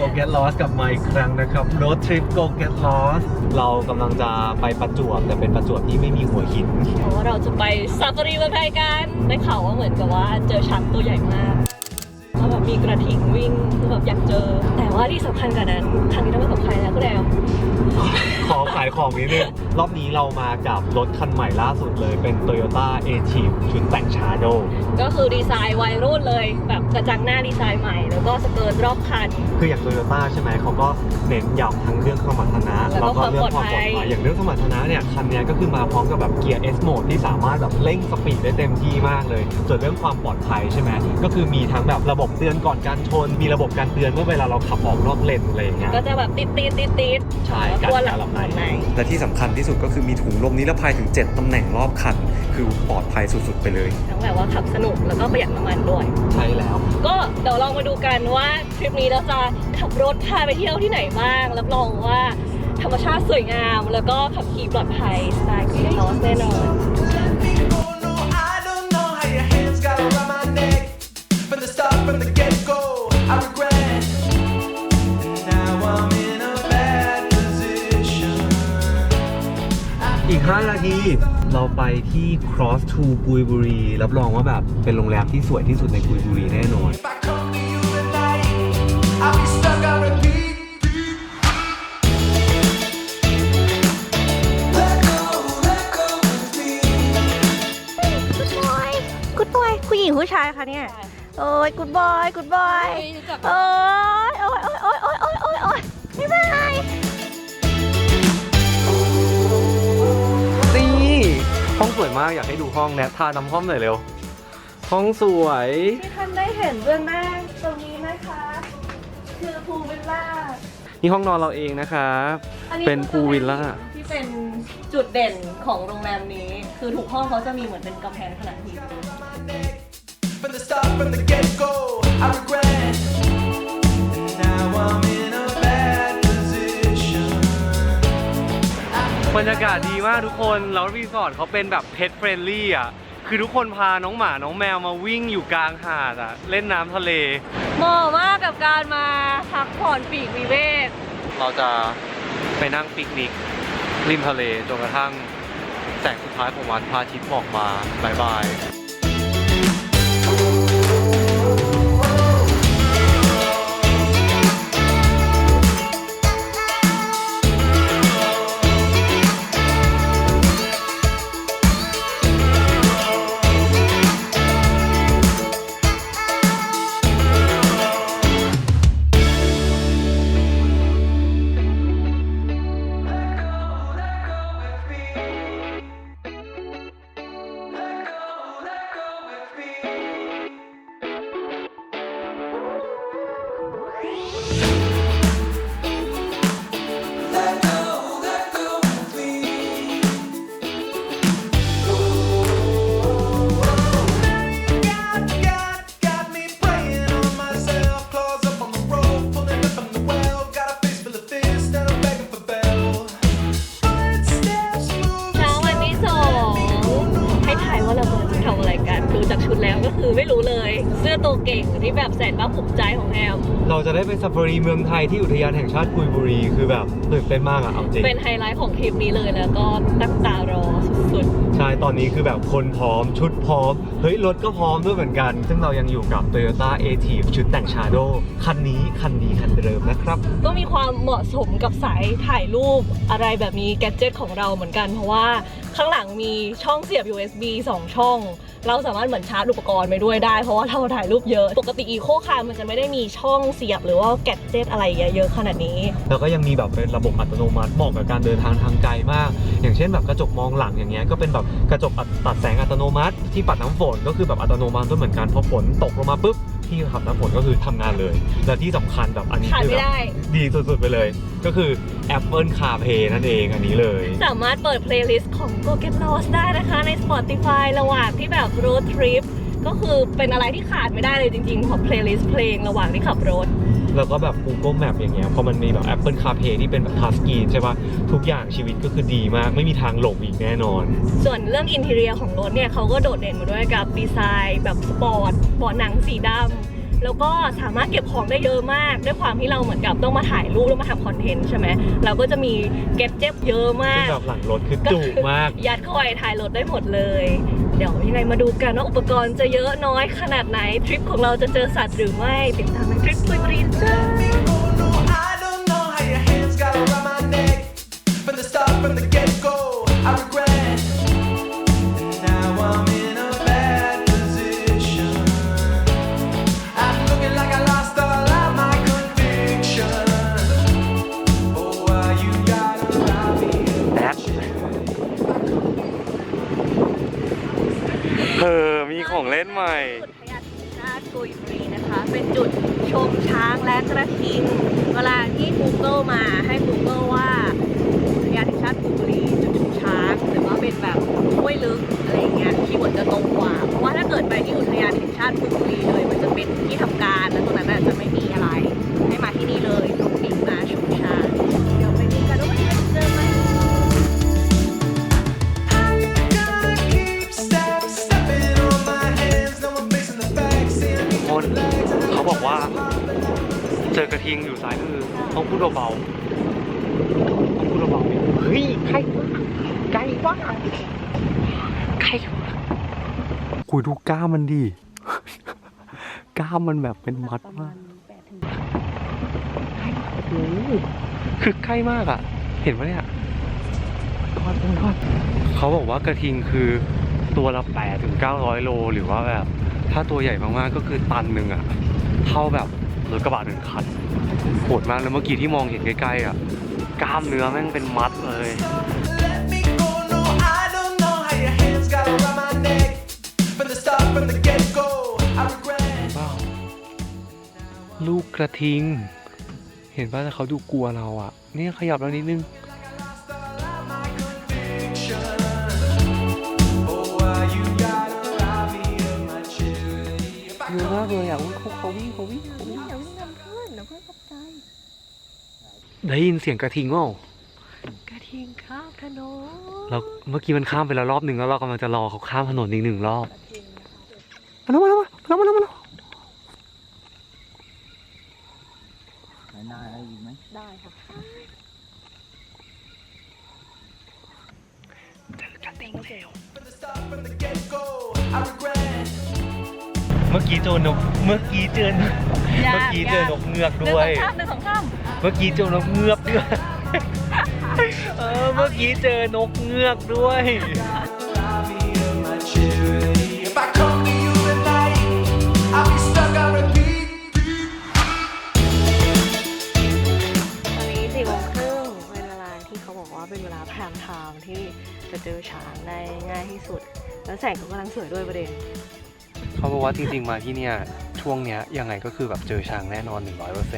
Lost กลับมาอีกครั้งนะครับ Road Trip Go Get Lost เรากำลังจะไปประจวบแต่เป็นประจวบที่ไม่มีหัวหินเพราะว่าเราจะไปซาฟารีเมืองไทยกันได้ข่าวว่าเหมือนกับว่าเจอช้างตัวใหญ่มากแล้วแบบ มีกระทิงวิ่งคือแบบอยากเจอ แต่ว่าที่สำคัญกว่านั้นครั้งนี้ต้องมากับใครนะคุณแอลขอขายของนิดนึงรอบนี้เรามากับรถคันใหม่ล่าสุดเลยเป็น Toyota a t i v ชุดแต่งชาโดก็คือดีไซน์วัยรุ่นเลย แบบกระจังหน้าดีไซน์ใหม่ แล้วก็สเกิร์ตรอบคัน คืออย่างโตโยต้าใช่ไหมเขาก็เน้นย้ำทั้งเรื่องสมรรถนะแล้วก็เรื่องความปลอดภัยอย่างเรื่องสมรรถนะเนี่ยคันเนี้ยก็คือมาพร้อมกับแบบเกียร์ S mode ที่สามารถแบบเร่งสปีดได้เต็มที่มากเลย ส่วนเรื่องความปลอดภัยใช่ไหมก็คือมีทั้งแบบระบบเตือนก่อนการชน มีระบบการเตือนเมื่อเวลาเราขับออกนอกเลนอะไรอย่างเงี้ย ก็จะแบบติดติดติดติดใช่ตัวหลัการหลับในในและที่สำคัญที่สุดก็คือมีถุงลมนิรภัยถึง 7ตำแหน่งรอบคัน คือปลอดภัยสุดๆไปเลย ทั้งแบบว่าขับสนุกแล้วก็ประหยัดน้ำมันด้วย ใช่แล้ว ก็เดี๋ยวลองมาดูกันว่าทริปนี้เราจะขับรถพาไปเที่ยวที่ไหนบ้างรับรองว่าธรรมชาติสวยงาม แล้วก็ขับขี่ปลอดภัยสไตล์คุณลอสแน่นอน ก 5 นาที เราไปที่ Cross to กุยบุรี รับรองว่าแบบเป็นโรงแรมที่สวยที่สุดในกุยบุรีแน่นอน กูบอยผู้หญิงผู้ชายคะเนี่ย โอ้ยกูบอยกูบอย โอ้ยโอ้ยโอ้ยโอ้ยโอ้ยโอ้ยโอ้ยไม่เป็นไร ห้องสวยมากอยากให้ดูห้องแนททาน้ำห้อมหน่อยเร็ว ห้องสวย ที่ท่านได้เห็นเบื้องหน้าตรงนี้นะคะ คือพูลวิลล่า นี่ห้องนอนเราเองนะครับ อันนี้เป็นพูลวิลล่าที่เป็นจุดเด่นของโรงแรมนี้ คือทุกห้องเขาจะมีเหมือนเป็นกำแพงผนังหิน My neck. From the start, from the get go, I regret. Now I'm in a บรรยากาศดีมากทุกคน แล้วรีสอร์ทเขาเป็นแบบเพ t เฟรนลี่อะ คือทุกคนพาน้องหมา น้องแมวมาวิ่งอยู่กลางหาดอะ เล่นน้ำทะเล เหมาะมากกับการมาพักผ่อนปีกวิเวก เราจะไปนั่งปิกนิกริมทะเลจนกระทั่งแสงสุดท้ายของวันพระอาทิตย์ออกมาบายบาย ซาฟารีเมืองไทยที่อุทยานแห่งชาติกุยบุรี คือแบบตื่นเต้นมากอะเอาจริง เป็นไฮไลท์ของทริปนี้เลยแล้วก็ตั้งตารอสุด ใช่ ตอนนี้คือแบบคนพร้อมชุดพร้อม เฮ้ย รถก็พร้อมด้วยเหมือนกัน ซึ่งเรายังอยู่กับ Toyota a t i v ชุดแต่งชาโดคันนี้คันดีคันเดิมนะครับๆก็มีความเหมาะสมกับสายถ่ายรูปอะไรแบบนี้แกดเจิตของเราเหมือนกัน เพราะว่าข้างหลังมีช่องเสียบ USB 2 ช่อง เราสามารถเหมือนชาร์จอุปกรณ์ไปด้วยได้ เพราะว่าเราถ่ายรูปเยอะ ปกติอีโคคาร์มันจะไม่ได้มีช่องเสียบหรือว่าแกดเจิตอะไรเยอะๆขนาดนี้ แล้วก็ยังมีแบบเป็นระบบอัตโนมัติเหมาะกับการเดินทางทางไกลมาก อย่างเช่นแบบกระจกมองหลังอย่างเงี้ยก็เป็นแบบกระจกตัดแสงอัตโนมัติ ที่ปัดน้ำฝนก็คือแบบอัตโนมัติด้วยเหมือนกันพอฝนตกลงมาปุ๊บที่ขับน้ำฝนก็คือทำงานเลย และที่สำคัญแบบอันนี้ขาดคือไม่แบบได้ดีสุดๆไปเลย ก็คือ Apple CarPlay นั่นเองอันนี้เลย สามารถเปิดเพลย์ลิสต์ของ Go Get Lost ได้นะคะใน Spotify ระหว่างที่แบบ road trip ก็คือเป็นอะไรที่ขาดไม่ได้เลยจริงๆของเพลย์ลิสต์เพลงระหว่างที่ขับรถ แล้วก็แบบ Google Map อย่างเงี้ยพอมันมีแบบ Apple CarPlay ที่เป็นแบบ touch screen ใช่ปะทุกอย่างชีวิตก็คือดีมาก ไม่มีทางหลงอีกแน่นอน ส่วนเรื่องอินเท i รียของรถเนี่ยเขาก็โดดเด่นมาด้วยกับดีไซน์แบบสปอร์ตเบาะหนังสีดำแล้วก็สามารถเก็บของได้เยอะมาก ด้วยความที่เราเหมือนกับต้องมาถ่ายรูปแล้วมาทำคอนเทนต์ใช่ไหมเราก็จะมีเก็บเจ็บเยอะมาซึ่งกแบบหลังรถคือจุมาก ยัดเข้าไปท้ายรถได้หมดเลย เดี๋ยวยังไงมาดูกันว่าอุปกรณ์จะเยอะน้อยขนาดไหนทริปของเราจะเจอสัตว์หรือไม่ติดตาม ในทริปปุยปรีนจ้า Oh no, I don't know how your hands got around my neck. From the start, from the get go, I regret. วะใครวะคุยดูกล้ามมันดิกล้ามมันแบบเป็นมัดมากโอ้โหคือใกล้มากอะ เห็นปะเนี่ยก้อนก้อนเขาบอกว่ากระทิงคือตัวละ8ถึง900โล หรือว่าแบบ ถ้าตัวใหญ่มากๆก็คือตันหนึ่งอะ เท่าแบบรถกระบะหนึ่งคันโหดมากแล้วเมื่อกี้ที่มองเห็นใกล้ๆอะ กล้ามเนื้อแม่งเป็นมัดเลย ว้าลูกกระทิง เห็นป่ะแต่เขาดูกลัวเราอะ นี่ขยับแล้วนิดนึงเยอะมากเลยอะเขาเขาวิ่งเขาวิ่งเขาวิ่งอย่าวิ่งนำเพื่อนเดี๋ยวเพื่อนตกใจได้ยินเสียงกระทิงเปล่ากระทิงข้ามถนนแล้วเมื่อกี้มันข้ามไปแล้วรอบหนึ่งแล้วเรากำลังจะรอเขาข้ามถนนอีกหนึ่งรอบ มาแล้วมาแล้วมาแล้วมาแล้วมาแล้วได้ค่ะ from the start, from the get go, I regret. เมื่อกี้เจอนกเมื่อกี้เจอนกอย่าเมื่อกี้เจอนกเงือกหนึ่งด้สวอยงสามหนึ่งสองสามเมื่อกี้เจอนกเงือกด้วยเออเมื่อกี้เจอนกเงือกด้วย เป็นเวลาพรามไทม์ที่จะเจอช้างได้ง่ายที่สุด แล้วแสงเขากำลังสวยด้วยประเด็นเขาบอกว่าจริงๆมาที่เนี่ยช่วงเนี้ยยังไงก็คือแบบเจอช้างแน่นอน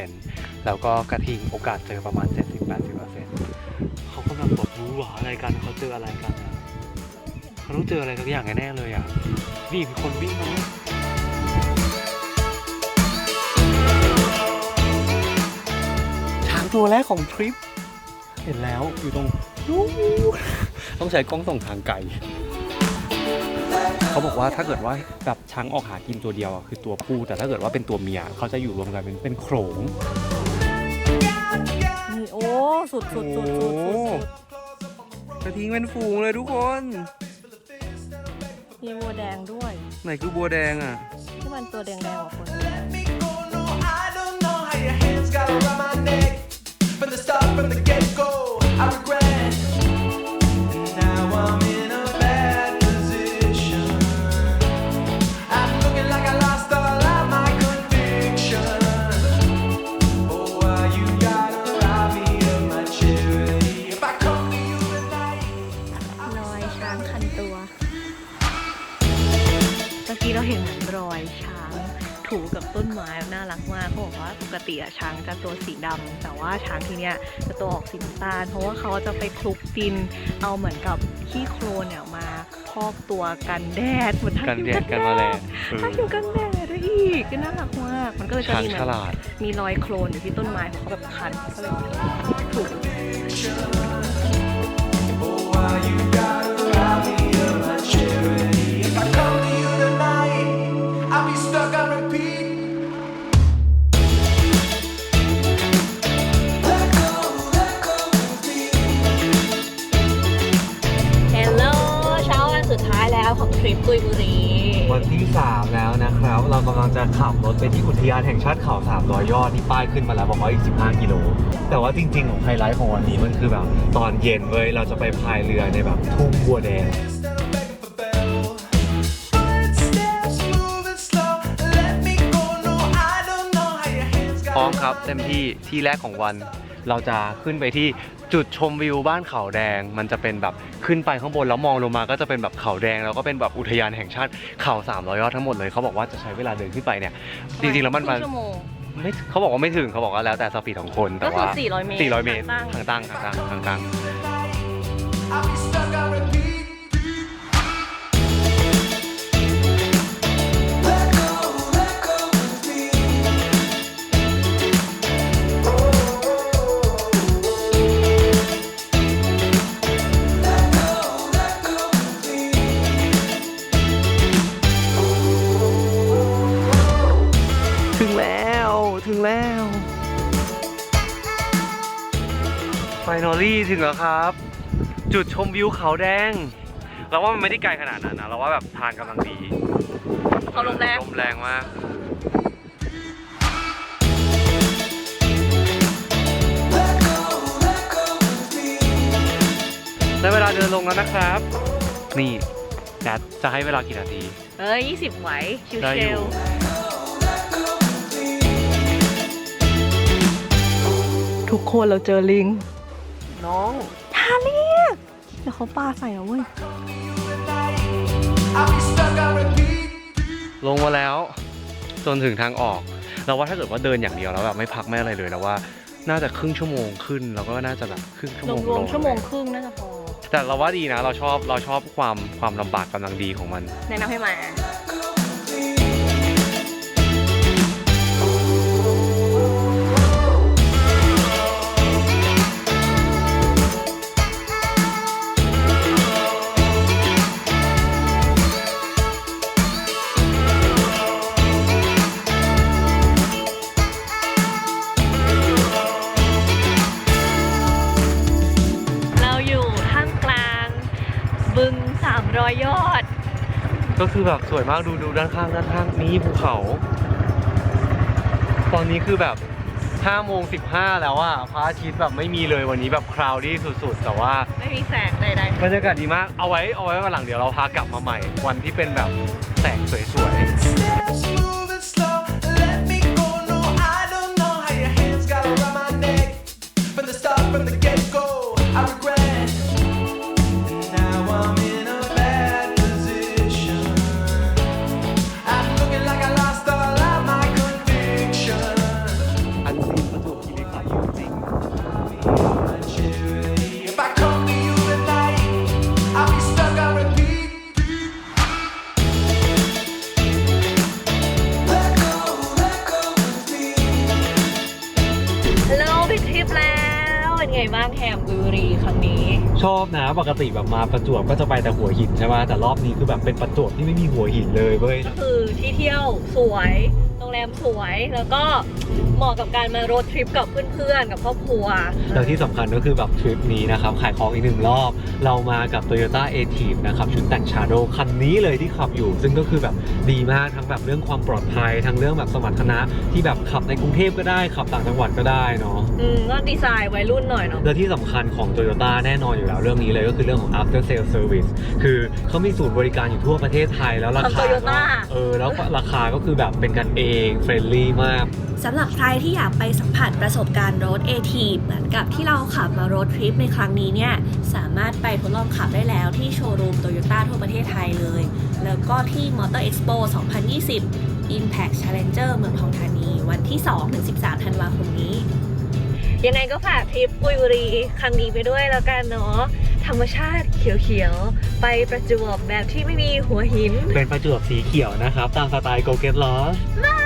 100%แล้วก็กระทิงโอกาสเจอประมาณ 70-80%เขากำลังบอกรู้หวาอะไรกันเขาเจออะไรกันอะเขาต้องเจออะไรสักอย่างแน่ๆเลยอะนี่มีคนวิ่งมาเนี่ยช้างตัวแรกของทริป เห็นแล้วอยู่ตรงนู้น ต้องใช้กล้องส่องทางไกล เขาบอกว่าถ้าเกิดว่าแบบช้างออกหากินตัวเดียวอะคือตัวผู้ แต่ถ้าเกิดว่าเป็นตัวเมียเขาจะอยู่รวมกันเป็นเป็นโขลงนี่โอ้ สุดสุดสุดสุดสุดสุดกระทิงเป็นฝูงเลยทุกคนมีวัวแดงด้วย ไหนคือบัวแดงอะ ที่มันตัวแดงๆกว่าคน Let me go. No, I don't know how your hands got around my neck. From the start, from the get go, I regret. ต้นไม้น่ารักมากเขาบอกว่าปกติอะช้างจะตัวสีดำแต่ว่าช้างที่เนี้ยจะตัวออกสีน้ำตาล เพราะว่าเขาจะไปคลุกดิน เอาเหมือนกับขี้โคลนเนี่ยมาพอกตัวกันแดดเหมือนกันแดดกันแมลงเออถ้าอยู่กันแดดด้วยอีกก็น่ารักมาก มันก็เลยจะช้างมีเหมืฉอนลาดมีรอยโคลนอยู่ที่ต้นไม้ของเขาแบบคันก็เลยถูก Oh, why you gotta rob me of my charity? ปตุยบุรี วันที่ 3 แล้วนะครับ เรากำลังจะขับรถไปที่อุทยานแห่งชาติเขา300 ยอดที่ป้ายขึ้นมาแล้วบอกว่าอีก 15 กิโล แต่ว่าจริงๆ ของไฮไลท์ของวันนี้มันคือแบบ ตอนเย็นเว้ยเราจะไปพายเรือในแบบทุ่งบัวแดง พร้อมครับเต็มที่ที่แรกของวัน เราจะขึ้นไปที่ จุดชมวิวบ้านเขาแดงมันจะเป็นแบบขึ้นไปข้างบนแล้วมองลงมาก็จะเป็นแบบเขาแดงแล้วก็เป็นแบบอุทยานแห่งชาติเขา300ยอดทั้งหมดเลยเขาบอกว่าจะใช้เวลาเดินขึ้นไปเนี่ยจริงๆแล้วมันคมารึ่งชั่วโมง ไม่เขาบอกว่าไม่ถึงเขาบอกว่าแล้วแต่สปีดของคนแต่ก็คือว่า400เมตร400เมตรทางตั้ทางงตั้ง ทางตั้งทางตั้ง I'll be stuck แล้ว ไฟนอลี่ถึงแล้วครับ จุดชมวิวเขาแดง เราว่ามันไม่ได้ไกลขนาดนั้นนะ เราว่าแบบทางกำลังดีเขาลมแรงลมแรงมาก Let go, let go of me. ได้เวลาเดินลงแล้วนะครับ นี่แดดจะให้เวลากี่นาที เอ้ย20ไหว ชิวไทุกคนเราเจอลิง น้องทาเรียกเดี๋ยวเขาปาใส่เอาเว้ย I'll be stuck on repeat. ลงมาแล้ว จนถึงทางออก เราว่าถ้าเกิดว่าเดินอย่างเดียวแล้วแบบไม่พักไม่อะไรเลยแล้วว่าน่าจะครึ่งชั่วโมงขึ้น แล้วก็น่าจะแบบครึ่งชั่วรโมวงมรวมลงชั่วโมงครึ่งน่าจะพอแต่เราว่าดีนะ เราชอบเราชอบความความลำบากกำลังดีของมัน แนะนำให้มาเรา ก็คือแบบสวยมากดูดูด้านข้างด้านข้างนี้ภูเขา ตอนนี้คือแบบ5โมง15แล้วอะพระอาทิตย์แบบไม่มีเลยวันนี้แบบคราวดี้สุดๆ แต่ว่าไม่มีแสงใดบรรยากาศดีมากเอาไว้เอาไว้วันหลังเดี๋ยวเราพากลับมาใหม่ วันที่เป็นแบบแสงสวย Steps moving slow. Let ปกติแบบมาประจวบก็จะไปแต่หัวหินใช่ไหมแต่รอบนี้คือแบบเป็นประจวบที่ไม่มีหัวหินเลยเว้ย ก็คือที่เที่ยวสวย โรงแรมสวย แล้วก็เหมาะกับการมาโรดทริปกับเพื่อนๆ กับครอบครัว แล้วที่สำคัญก็คือแบบทริปนี้นะครับ ขายของอีกหนึ่งรอบ เรามากับ Toyota a t i v นะครับ ชุดแต่ง Shadow คันนี้เลยที่ขับอยู่ ซึ่งก็คือแบบดีมากทั้งแบบเรื่องความปลอดภัย ทั้งเรื่องแบบสมรรถนะที่แบบขับในกรุงเทพก็ได้ ขับต่างจังหวัดก็ได้เนาะ อืมก็ดีไซน์วัยรุ่นหน่อยเนาะ และที่สำคัญของ Toyota แน่นอนอยู่แล้วเรื่องนี้เลยก็คือเรื่องของ after sale service คือเขามีศูนย์บริการอยู่ทั่วประเทศไทยแล้วราของคา Toyota เออแล้วราคาก็คือแบบเป็นกันเองเฟรนลี่มากสำหรับใครที่อยากไปสัมผัสประสบการณ์รถ AT เหมือนกับที่เราขับมารถทริปในครั้งนี้เนี่ยสามารถไปทดลองขับได้แล้วที่โชว์รูม Toyota ทั่วประเทศไทยเลย แล้วก็ที่ Motor Expo 2020 Impact Challenger เมืองทองธานี วันที่ 2-13 ธันวาคมนี้ยังไงก็ฝากทริปกุยบุรีครั้งนี้ไปด้วยแล้วกันเนาะธรรมชาติเขียวๆ ไปประจวบแบบที่ไม่มีหัวหิน เป็นประจวบสีเขียวนะครับ ตามสไตล์ Go Get Lost บาย